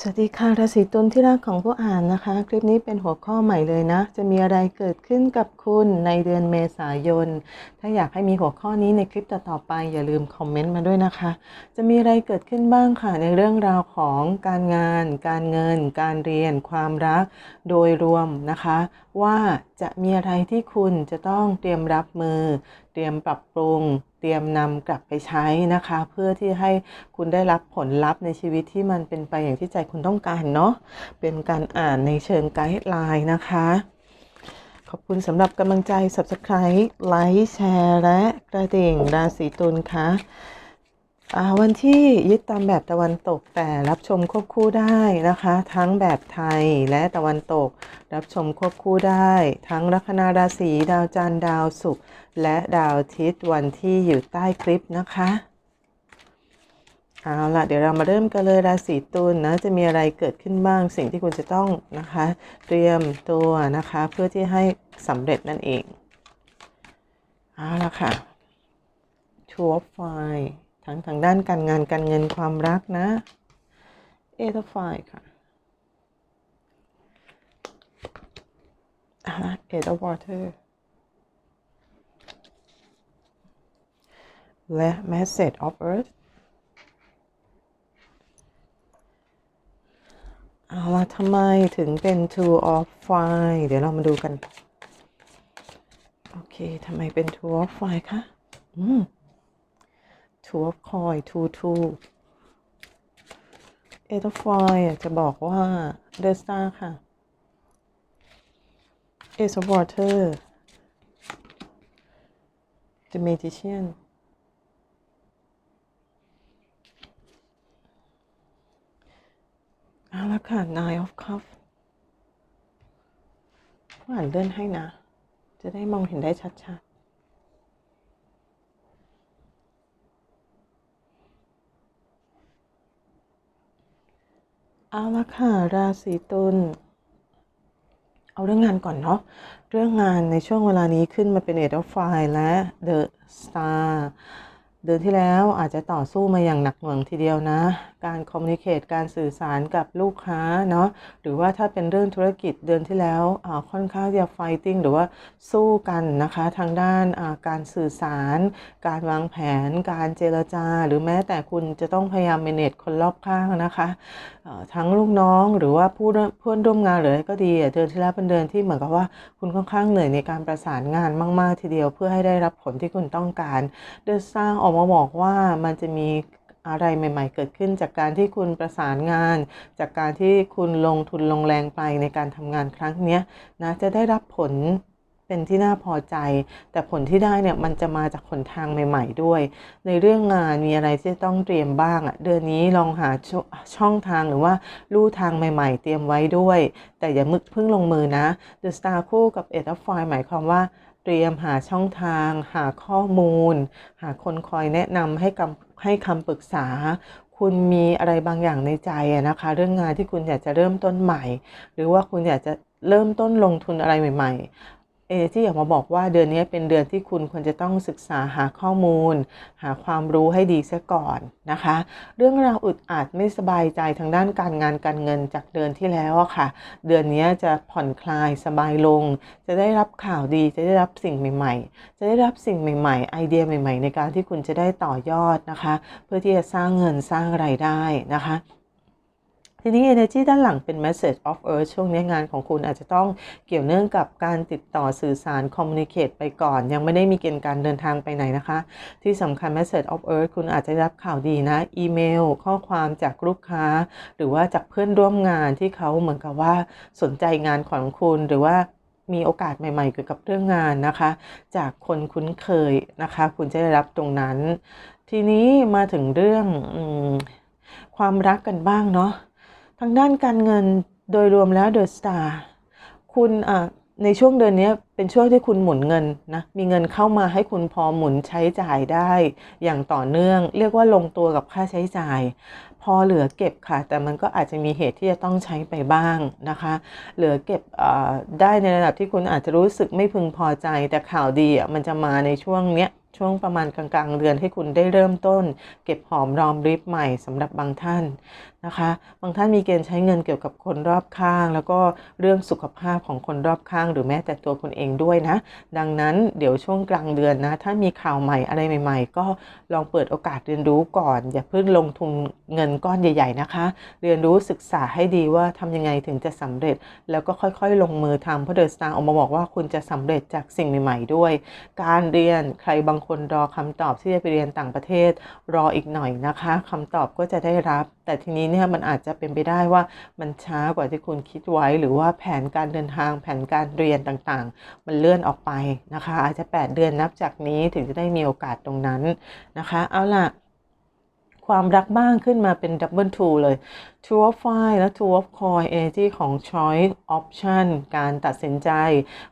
สวัสดีค่ะราศีตุลที่รักของผู้อ่านนะคะ คลิปนี้เป็นหัวข้อใหม่เลยนะ จะมีอะไรเกิดขึ้นกับคุณในเดือนเมษายน ถ้าอยากให้มีหัวข้อนี้ในคลิปต่อๆไปอย่าลืมคอมเมนต์มาด้วยนะคะ จะมีอะไรเกิดขึ้นบ้างค่ะในเรื่องราวของการงาน การเงิน การเรียน ความรัก โดยรวมนะคะ ว่าจะมีอะไรที่คุณจะต้องเตรียมรับมือเตรียมปรับปรุง เตรียมนำกลับไปใช้นะคะ เพื่อที่ให้คุณได้รับผลลัพธ์ในชีวิตที่มันเป็นไปอย่างที่ใจคุณต้องการเนาะเป็นการอ่านในเชิงไกด์ไลน์นะคะ ขอบคุณสำหรับกำลังใจ Subscribe ไลค์แชร์และกระดิ่งราศีตุลค่ะอ่า วันที่ยึดตามแบบตะวันตกแต่รับชมควบคู่ได้นะคะ ทั้งแบบไทยและตะวันตก รับชมควบคู่ได้ ทั้งลัคนาราศีดาวจันทร์ดาวศุกร์และดาวทิตย์วันที่อยู่ใต้คลิปนะคะเอาล่ะเดี๋ยวเรามาเริ่มกันเลยราศีตุลนะจะมีอะไรเกิดขึ้นบ้างสิ่งที่คุณจะต้องนะคะ เตรียมตัวนะคะ เพื่อที่ให้สำเร็จนั่นเองเอาล่ะค่ะ Two of Fire ทั้งทางด้านการงานการเงินความรักนะ Eight of Fire ค่ะเอาล่ะ Eight of Water และ Message of Earth เอาละทำไมถึงเป็น two of fire เดี๋ยวเรามาดูกัน โอเคทำไมเป็น two of fire คะ อืม two of coin two two เอทฟอยจะบอกว่าเดสตาร์ค่ะ Ace of Water The Magician เอาละค่ะ Nine of Cups อ่าเลื่อนให้นะ จะได้มองเห็นได้ชัดๆ เอาละค่ะราศีตุลเอาเรื่องงานก่อนเนาะเรื่องงานในช่วงเวลานี้ขึ้นมาเป็นเอเดอร์ไฟและเดอะสตาร์ เดือนที่แล้วอาจจะต่อสู้มาอย่างหนักหน่วงทีเดียวนะ การคอมมิเค e การสื่อสารกับลูกค้าเนาะหรือว่าถ้าเป็นเรื่องธุรกิจเดือนที่แล้วค่อนข้างจะ fighting หรือว่าสู้กันนะคะทางด้านการสื่อสาร การวางแผน การเจรจา หรือแม้แต่คุณจะต้องพยายาม manage คนรอบข้างนะคะทั้งลูกน้องหรือว่าผู้เพื่อนร่วมงานหรืออะไรก็ดีเดือนที่แล้วเป็นเดือนที่เหมือนกับว่าคุณค่อนข้างเหนื่อยในการประสานงานมาก ๆ ทีเดียวเพื่อให้ได้รับผลที่คุณต้องการเดือนสร้างออกมาบอกว่ามันจะมีอะไรใหม่ ๆ เกิดขึ้นจากการที่คุณประสานงาน จากการที่คุณลงทุนลงแรงไปในการทำงานครั้งนี้นะจะได้รับผลเป็นที่น่าพอใจ แต่ผลที่ได้เนี่ยมันจะมาจากผลทางใหม่ ๆ ด้วย ในเรื่องงานมีอะไรที่ต้องเตรียมบ้างอะ่ะเดือนนี้ลองหาชช่องทางหรือว่าลู่ทางใหม่ ๆ เตรียมไว้ด้วย แต่อย่ามึกเพิ่งลงมือนะ The Star คู่กับ e d of Fire หมายความว่า เตรียมหาช่องทาง หาข้อมูล หาคนคอยแนะนำให้คำให้คำปรึกษา คุณมีอะไรบางอย่างในใจนะคะ เรื่องงานที่คุณอยากจะเริ่มต้นใหม่ หรือว่าคุณอยากจะเริ่มต้นลงทุนอะไรใหม่ ๆ เอที่อยากมาบอกว่าเดือนนี้เป็นเดือนที่คุณควรจะต้องศึกษาหาข้อมูล หาความรู้ให้ดีซะก่อนนะคะ เรื่องราวอึดอัดไม่สบายใจทางด้านการงานการเงินจากเดือนที่แล้วค่ะ เดือนนี้จะผ่อนคลายสบายลง จะได้รับข่าวดีจะได้รับสิ่งใหม่ ๆ จะได้รับสิ่งใหม่ ๆ ไอเดียใหม่ ๆ ในการที่คุณจะได้ต่อยอดนะคะ เพื่อที่จะสร้างเงินสร้างไรายได้นะคะ ทีนี้ energy ด้านหลังเป็น message of earth ช่วงนี้งานของคุณอาจจะต้องเกี่ยวเนื่องกับการติดต่อสื่อสาร communicate ไปก่อน ยังไม่ได้มีเกณฑ์การเดินทางไปไหนนะคะ ที่สำคัญ message of earth คุณอาจจะรับข่าวดีนะ อีเมล ข้อความจากลูกค้า หรือว่าจากเพื่อนร่วมงานที่เขาเหมือนกับว่าสนใจงานของคุณหรือว่ามีโอกาสใหม่ ๆ เกี่ยวกับเรื่องงานนะคะ จากคนคุ้นเคยนะคะ คุณจะได้รับตรงนั้น ทีนี้มาถึงเรื่องอความรักกันบ้างเนาะ ทางด้านการเงินโดยรวมแล้วเดอะสตาร์คุณอะในช่วงเดือนนี้เป็นช่วงที่คุณหมุนเงินนะมีเงินเข้ามาให้คุณพอหมุนใช้จ่ายได้ อย่างต่อเนื่อง เรียกว่าลงตัวกับค่าใช้จ่าย พอเหลือเก็บค่ะ แต่มันก็อาจจะมีเหตุที่จะต้องใช้ไปบ้างนะคะ เหลือเก็บได้ในระดับที่คุณอาจจะรู้สึกไม่พึงพอใจ แต่ข่าวดีอะมันจะมาในช่วงเนี้ย ช่วงประมาณกลางๆเดือนให้คุณได้เริ่มต้น เก็บหอมรอมริบใหม่สำหรับบางท่านนะคะ บางท่านมีเกณฑ์ใช้เงินเกี่ยวกับคนรอบข้าง แล้วก็เรื่องสุขภาพของคนรอบข้าง หรือแม้แต่ตัวคุณเองด้วยนะ ดังนั้นเดี๋ยวช่วงกลางเดือนนะ ถ้ามีข่าวใหม่อะไรใหม่ ๆ ก็ลองเปิดโอกาสเรียนรู้ก่อน อย่าเพิ่งลงทุนเงินก้อนใหญ่ ๆนะคะ เรียนรู้ศึกษาให้ดีว่าทำยังไงถึงจะสำเร็จ แล้วก็ค่อยๆ ลงมือทำเพราะเดอะสตาร์ออกมาบอกว่าคุณจะสำเร็จจากสิ่งใหม่ ๆ ด้วย การเรียนใครบางคนรอคำตอบที่จะไปเรียนต่างประเทศ รออีกหน่อยนะคะคำตอบก็จะได้รับ แต่ทีนี้เนี่ยมันอาจจะเป็นไปได้ว่ามันช้ากว่าที่คุณคิดไว้ หรือว่าแผนการเดินทางแผนการเรียนต่างๆ มันเลื่อนออกไปนะคะ อาจจะ 8 เดือนนับจากนี้ถึงจะได้มีโอกาสตรงนั้นนะคะ เอาล่ะ ความรักบ้างขึ้นมาเป็นดับเบิลทูเลย Two of Fire และ Two of Coin Energy ของ Choice Option การตัดสินใจ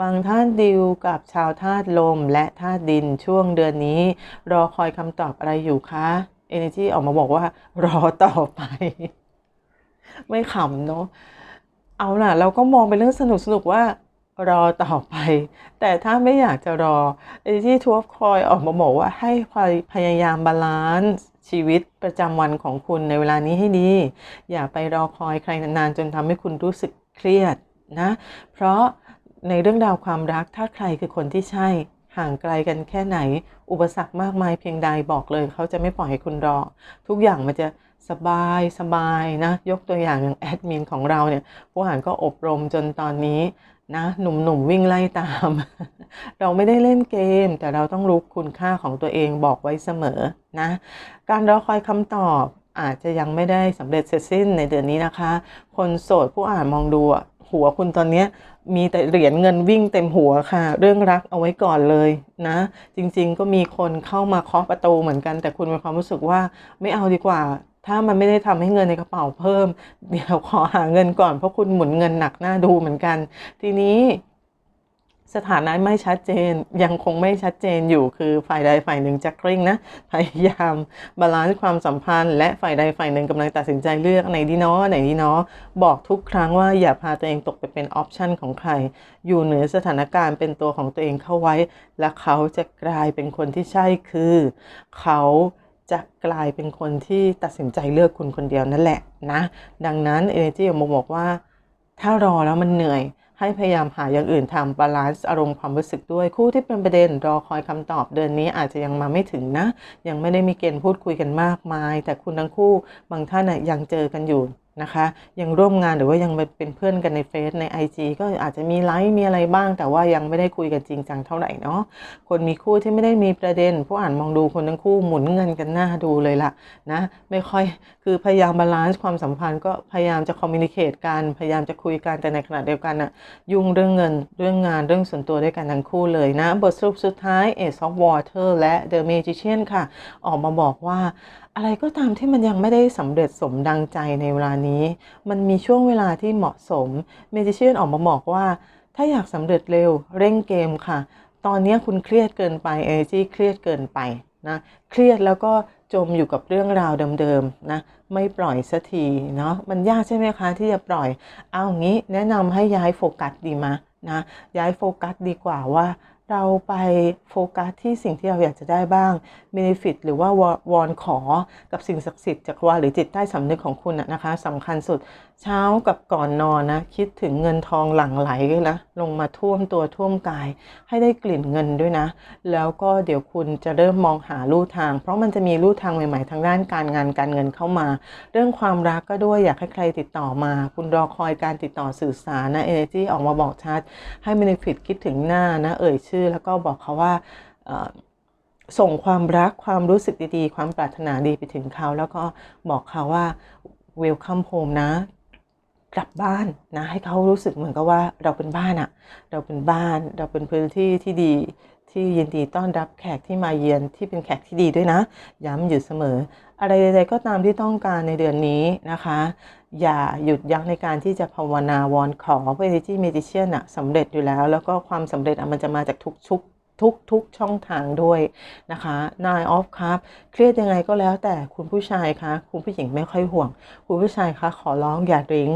บางท่านดิวกับชาวธาตุลมและธาตุดินช่วงเดือนนี้ รอคอยคำตอบอะไรอยู่คะ Energy ออกมาบอกว่ารอต่อไป ไม่ขำเนาะเอาล่ะ เราก็มองเป็นเรื่องสนุกสนุกว่า รอต่อไป แต่ถ้าไม่อยากจะรอ Energy t w of Coin ออกมาบอกว่าให้พยายามบาลานซ์ชีวิตประจำวันของคุณในเวลานี้ให้ดี อย่าไปรอคอยใครนานๆ จนทำให้คุณรู้สึกเครียดนะ เพราะในเรื่องราวความรักถ้าใครคือคนที่ใช่ห่างไกลกันแค่ไหน อุปสรรคมากมายเพียงใดบอกเลย เขาจะไม่ปล่อยให้คุณรอ ทุกอย่างมันจะ สบายสบายนะ ยกตัวอย่างอย่างแอดมินของเราเนี่ย ผู้อ่านก็อบรมจนตอนนี้นะ หนุ่มๆวิ่งไล่ตาม เราไม่ได้เล่นเกม แต่เราต้องรู้คุณค่าของตัวเองบอกไว้เสมอนะ การรอคอยคำตอบอาจจะยังไม่ได้สำเร็จเสร็จสิ้นในเดือนนี้นะคะ คนโสดผู้อ่านมองดูหัวคุณตอนนี้มีแต่เหรียญเงินวิ่งเต็มหัวค่ะ เรื่องรักเอาไว้ก่อนเลยนะ จริงๆก็มีคนเข้ามาเคาะประตูเหมือนกัน แต่คุณมีความรู้สึกว่าไม่เอาดีกว่า ถ้ามันไม่ได้ทำให้เงินในกระเป๋าเพิ่ม เดี๋ยวขอหาเงินก่อนเพราะคุณหมุนเงินหนักหน้าดูเหมือนกัน ทีนี้สถานะไม่ชัดเจนยังคงไม่ชัดเจนอยู่คือฝ่ายใดฝ่ายหนึ่งจะกริ้งนะพยายามบาลานซ์ความสัมพันธ์ และฝ่ายใดฝ่ายหนึ่งกำลังตัดสินใจเลือกไหนดีเนาะไหนดีเนาะบอกทุกครั้งว่าอย่าพาตัวเองตกไปเป็นออปชันของใคร อยู่เหนือสถานการณ์เป็นตัวของตัวเองเข้าไว้ และเขาจะกลายเป็นคนที่ใช่คือ เขา จะกลายเป็นคนที่ตัดสินใจเลือกคุณคนเดียวนั่นแหละนะ ดังนั้นเอเนจีออกมบอกว่า ถ้ารอแล้วมันเหนื่อย ให้พยายามหาอย่างอื่นทำบาลานซ์อารมณ์ความรู้สึกด้วยคู่ที่เป็นประเด็นรอคอยคำตอบเดือนนี้อาจจะยังมาไม่ถึงนะ ยังไม่ได้มีเกณฑ์พูดคุยกันมากมาย แต่คุณทั้งคู่บางท่านนะยังเจอกันอยู่ นะคะ ยังร่วมงานหรือว่ายังเป็นเพื่อนกันในเฟซใน IG ก็อาจจะมีไลฟ์มีอะไรบ้าง แต่ว่ายังไม่ได้คุยกันจริงจังเท่าไหร่เนาะคนมีคู่ที่ไม่ได้มีประเด็นผู้อ่านมองดูคนทั้งคู่หมุนเงินกันหน้าดูเลยล่ะนะไม่ค่อยคือพยายามบาลานซ์ความสัมพันธ์ก็พยายามจะคอมมิวนิเคตกันพยายามจะคุยกันแต่ในขณะเดียวกันอะยุ่งเรื่องเงินเรื่องงานเรื่องส่วนตัวด้วยกันทั้งคู่เลยนะบทสรุปสุดท้าย Ace of Water และ The Magician ค่ะ ออกมาบอกว่า อะไรก็ตามที่มันยังไม่ได้สำเร็จสมดังใจในเวลานี้ มันมีช่วงเวลาที่เหมาะสม เมจิเชียนออกมาบอกว่า ถ้าอยากสำเร็จเร็วเร่งเกมค่ะ ตอนนี้คุณเครียดเกินไปเอเนจีเครียดเกินไปนะเครียดแล้วก็จมอยู่กับเรื่องราวเดิมๆนะไม่ปล่อยสักทีเนาะมันยากใช่ไหมคะที่จะปล่อย เอางี้แนะนำให้ย้ายโฟกัสดีมานะย้ายโฟกัสดีกว่าว่า เราไปโฟกัสที่สิ่งที่เราอยากจะได้บ้างเบนฟิตหรือว่าวอนขอกับสิ่งศักดิ์สิทธิ์จักรวาลหรือจิตใต้สำนึกของคุณนะคะสำคัญสุด เช้ากับก่อนนอนนะ คิดถึงเงินทองหลั่งไหลเลยนะลงมาท่วมตัวท่วมกาย ให้ได้กลิ่นเงินด้วยนะ แล้วก็เดี๋ยวคุณจะเริ่มมองหาลู่ทาง เพราะมันจะมีลู่ทางใหม่ๆ ทางด้านการงานการเงินเข้ามา เรื่องความรักก็ด้วยอยากให้ใครติดต่อมา คุณรอคอยการติดต่อสื่อสารนะเอเนจีออกมาบอกชัดให้เบนฟิตคิดถึงหน้านะ เอ่ยชื่อ แล้วก็บอกเขาว่าส่งความรักความรู้สึกดีๆ ความปรารถนาดีไปถึงเขา แล้วก็บอกเขาว่า welcome home นะ กลับบ้านนะให้เขารู้สึกเหมือนกับว่าเราเป็นบ้านอะเราเป็นบ้าน เราเป็นพื้นที่ที่ดีที่ยินดีต้อนรับแขกที่มาเยือนที่เป็นแขกที่ดีด้วยนะ ย้ำอยู่เสมอ อะไรใดๆก็ตามที่ต้องการในเดือนนี้นะคะ อย่าหยุดยั้งในการที่จะภาวนาวอนขอเพราะ Energy Medicine อะสำเร็จอยู่แล้ว แล้วก็ความสำเร็จอะมันจะมาจากทุกชุก ทุกทุกช่องทางด้วยนะคะ Nine of Cup เครียดยังไงก็แล้วแต่คุณผู้ชายคะคุณผู้หญิงไม่ค่อยห่วง คุณผู้ชายคะขอร้องอย่าดิ้ง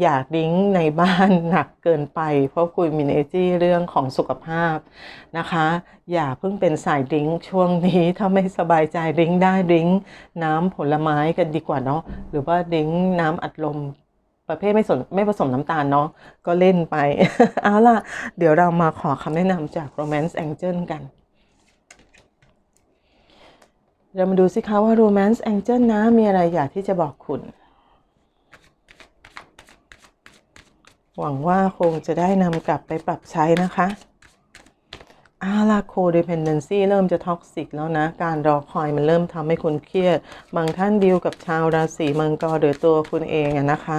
อย่าดิ้งในบ้านหนักเกินไป เพราะคุณมีเนจีเรื่องของสุขภาพนะคะ อย่าเพิ่งเป็นสายดิ้งช่วงนี้ถ้าไม่สบายใจดิ้งได้ดิ้งน้ำผลไม้กันดีกว่าเนาะหรือว่าดิ้งน้ำอัดลม ประเภทไม่สนไม่ผสมน้ำตาลเนาะก็เล่นไป เอาล่ะ เดี๋ยวเรามาขอคำแนะนำจาก Romance Angel กัน เรามาดูสิคะว่า Romance Angel นะ มีอะไรอยากที่จะบอกคุณ หวังว่าคงจะได้นำกลับไปปรับใช้นะคะ อาล่ะ codependency เริ่มจะท็อกซิกแล้วนะ การรอคอยมันเริ่มทำให้คุณเครียด บางท่านดีลกับชาวราศีมังกรหรือตัวคุณเองนะคะ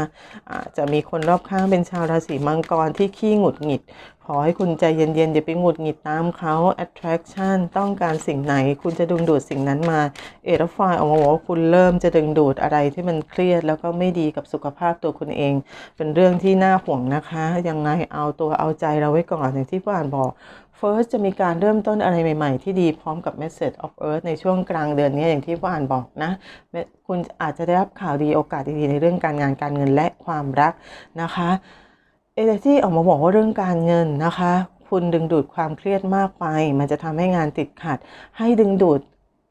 อาจจะมีคนรอบข้างเป็นชาวราศีมังกรที่ขี้หงุดหงิด ขอให้คุณใจเย็นๆอย่าไปหงุดหงิดตามเขา attraction ต้องการสิ่งไหน คุณจะดึงดูดสิ่งนั้นมาเอทไฟออกมาบอกว่าคุณเริ่มจะดึงดูดอะไรที่มันเครียด แล้วก็ไม่ดีกับสุขภาพตัวคุณเอง เป็นเรื่องที่น่าห่วงนะคะยังไงเอาตัวเอาใจเราไว้ก่อนอย่างที่พ่อ่านบอก First จะมีการเริ่มต้นอะไรใหม่ๆ ที่ดีพร้อมกับ Message of Earth ในช่วงกลางเดือนนี้อย่างที่พ่อ่านบอกนะ คุณอาจจะได้รับข่าวดีโอกาสดีๆในเรื่องการงานการเงินและความรักนะคะเอเนซี่ออกมาบอกว่าเรื่องการเงินนะคะ คุณดึงดูดความเครียดมากไป มันจะทำให้งานติดขัด ให้ดึงดูด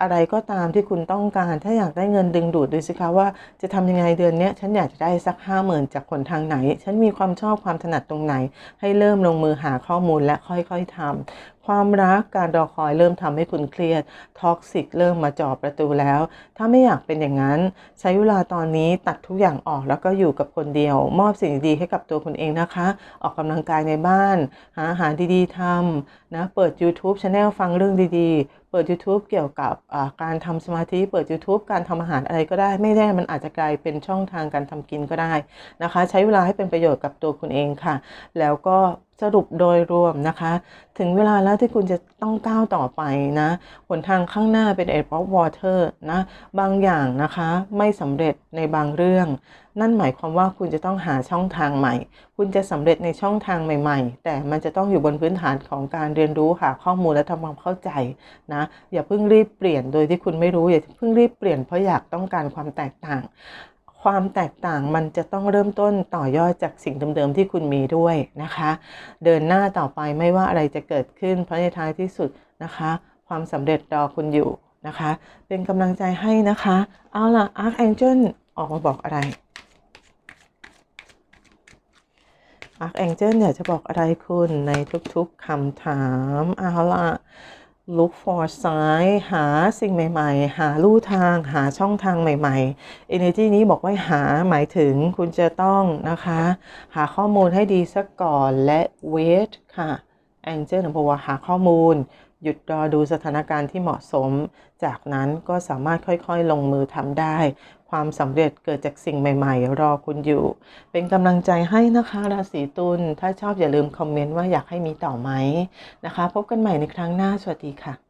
อะไรก็ตามที่คุณต้องการ ถ้าอยากได้เงินดึงดูดดูสิคะว่าจะทำยังไงเดือนนี้ฉันอยากจะได้สักห้าหมื่นจากคนทางไหน ฉันมีความชอบความถนัดตรงไหน ให้เริ่มลงมือหาข้อมูลและค่อยๆทำ ความรักการรอคอยเริ่มทำให้คุณเครียดท็อกซิกเริ่มมาจ่อประตูแล้ว ถ้าไม่อยากเป็นอย่างนั้น ใช้เวลาตอนนี้ตัดทุกอย่างออกแล้วก็อยู่กับคนเดียว มอบสิ่งดีให้กับตัวคุณเองนะคะ ออกกำลังกายในบ้าน หาอาหารดีๆทำนะเปิด YouTube Channel ฟังเรื่องดีๆ เปิด YouTube เกี่ยวกับการทำสมาธิเปิด YouTube การทำอาหารอะไรก็ได้ ไม่แน่มันอาจจะกลายเป็นช่องทางการทำกินก็ได้นะคะ ใช้เวลาให้เป็นประโยชน์กับตัวคุณเองค่ะ แล้วก็ สรุปโดยรวมนะคะ ถึงเวลาแล้วที่คุณจะต้องก้าวต่อไปนะหนทางข้างหน้าเป็น edge of water นะ บางอย่างนะคะไม่สำเร็จในบางเรื่อง นั่นหมายความว่าคุณจะต้องหาช่องทางใหม่ คุณจะสำเร็จในช่องทางใหม่ ๆ แต่มันจะต้องอยู่บนพื้นฐานของการเรียนรู้หาข้อมูลและทำความเข้าใจนะ อย่าเพิ่งรีบเปลี่ยนโดยที่คุณไม่รู้อย่าเพิ่งรีบเปลี่ยนเพราะอยากต้องการความแตกต่าง ความแตกต่างมันจะต้องเริ่มต้นต่อยอดจากสิ่งเดิมๆที่คุณมีด้วยนะคะ เดินหน้าต่อไปไม่ว่าอะไรจะเกิดขึ้น เพราะในท้ายที่สุดนะคะ ความสำเร็จรอคุณอยู่นะคะ เป็นกำลังใจให้นะคะ เอาล่ะ Archangel ออกมาบอกอะไร Archangel อยากจะบอกอะไรคุณในทุกๆคำถามเอาล่ะ look for sign หาสิ่งใหม่ ๆ หาลู่ทาง หาช่องทางใหม่ ๆ energy นี้บอกว่าหาหมายถึงคุณจะต้องนะคะ หาข้อมูลให้ดีสักก่อนและ wait ค่ะ angel บอกว่าหาข้อมูล หยุดรอดูสถานการณ์ที่เหมาะสม จากนั้นก็สามารถค่อยๆ ลงมือทำได้ ความสำเร็จเกิดจากสิ่งใหม่ๆ รอคุณอยู่ เป็นกำลังใจให้นะคะราศีตุลถ้าชอบอย่าลืมคอมเมนต์ว่าอยากให้มีต่อไหมนะคะ พบกันใหม่ในครั้งหน้า สวัสดีค่ะ